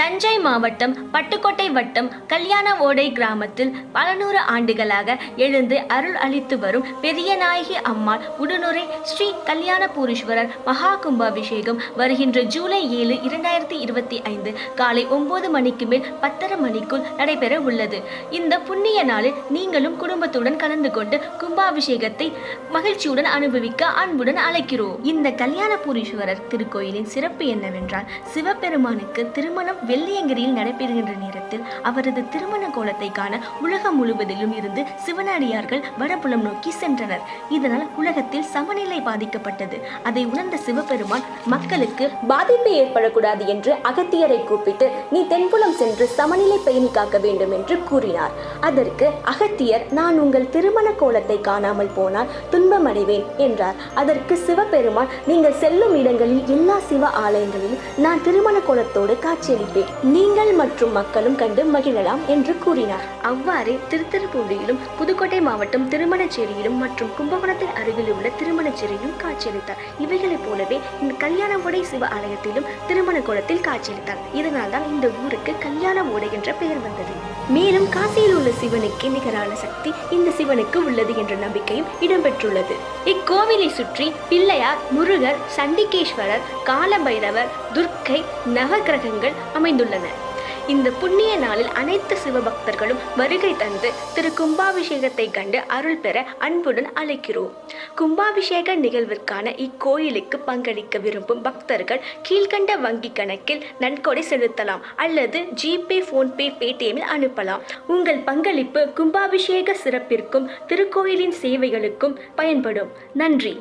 தஞ்சை மாவட்டம் பட்டுக்கோட்டை வட்டம் கல்யாண ஓடை கிராமத்தில் பல நூறு ஆண்டுகளாக எழுந்து அருள் அளித்து வரும் பெரியநாயகி அம்மாள் உடனுரை ஸ்ரீ கல்யாணபூரீஸ்வரர் மகா கும்பாபிஷேகம் வருகின்ற ஜூலை ஏழு இரண்டாயிரத்தி இருபத்தி ஐந்து காலை ஒன்பது மணிக்கு மேல் பத்தரை மணிக்குள் நடைபெற உள்ளது. இந்த புண்ணிய நாளில் நீங்களும் குடும்பத்துடன் கலந்து கொண்டு கும்பாபிஷேகத்தை மகிழ்ச்சியுடன் அனுபவிக்க அன்புடன் அழைக்கிறோம். இந்த கல்யாணபூரீஸ்வரர் திருக்கோயிலின் சிறப்பு என்னவென்றால் சிவபெருமானுக்கு திருமணம் வெள்ளியங்கிரியில் நடைபெறுகின்ற நேரத்தில் அவரது திருமண கோலத்தை காண உலகம் முழுவதிலும் இருந்து சிவனடியார்கள் வடபுலம் நோக்கி சென்றனர். இதனால் உலகத்தில் சமநிலை பாதிக்கப்பட்டது. அதை உணர்ந்த சிவபெருமான் மக்களுக்கு பாதிப்பு ஏற்படக்கூடாது என்று அகத்தியரை கூப்பிட்டு நீ தென்புலம் சென்று சமநிலை பேணி காக்க வேண்டும் என்று கூறினார். அதற்கு அகத்தியர் நான் உங்கள் திருமண கோலத்தை காணாமல் போனால் துன்பமடைவேன் என்றார். அதற்கு சிவபெருமான் நீங்கள் செல்லும் இடங்களில் எல்லா சிவ ஆலயங்களிலும் நான் திருமண கோலத்தோடு காட்சியளிப்பேன் நீங்கள் மற்றும் மக்களும் கண்டு மகிழலாம் என்று கூறினார். அவ்வாறே திருத்திருப்பூண்டியிலும் புதுக்கோட்டை மாவட்டம் திருமணச்சேரியிலும் மற்றும் கும்பகோணத்தின் அருகில் உள்ள திருமணச்சேரியிலும் காட்சியளித்தார். இவைகளைப் போலவே இந்த கல்யாண ஓடை சிவ ஆலயத்திலும் திருமண கோலத்தில் காட்சியளித்தார். இதனால்தான் இந்த ஊருக்கு கல்யாண ஓடை என்ற பெயர் வந்தது. மேலும் காசியில் உள்ள சிவனுக்கு நிகரான சக்தி இந்த சிவனுக்கு உள்ளது என்ற நம்பிக்கையும் இடம்பெற்றுள்ளது. இக்கோவிலை சுற்றி பிள்ளையார் முருகர் சண்டிகேஸ்வரர் காலபைரவர் துர்க்கை நவகிரகங்கள் அமை அமைந்துள்ளன. இந்த புண்ணிய நாளில் அனைத்து சிவபக்தர்களும் வருகை தந்து திரு கும்பாபிஷேகத்தை கண்டு அருள் பெற அன்புடன் அழைக்கிறோம். கும்பாபிஷேக நிகழ்விற்கான இக்கோயிலுக்கு பங்களிக்க விரும்பும் பக்தர்கள் கீழ்கண்ட வங்கி கணக்கில் நன்கொடை செலுத்தலாம் அல்லது ஜிபே ஃபோன்பே பேடிஎம்மில் அனுப்பலாம். உங்கள் பங்களிப்பு கும்பாபிஷேக சிறப்பிற்கும் திருக்கோயிலின் சேவைகளுக்கும் பயன்படும். நன்றி.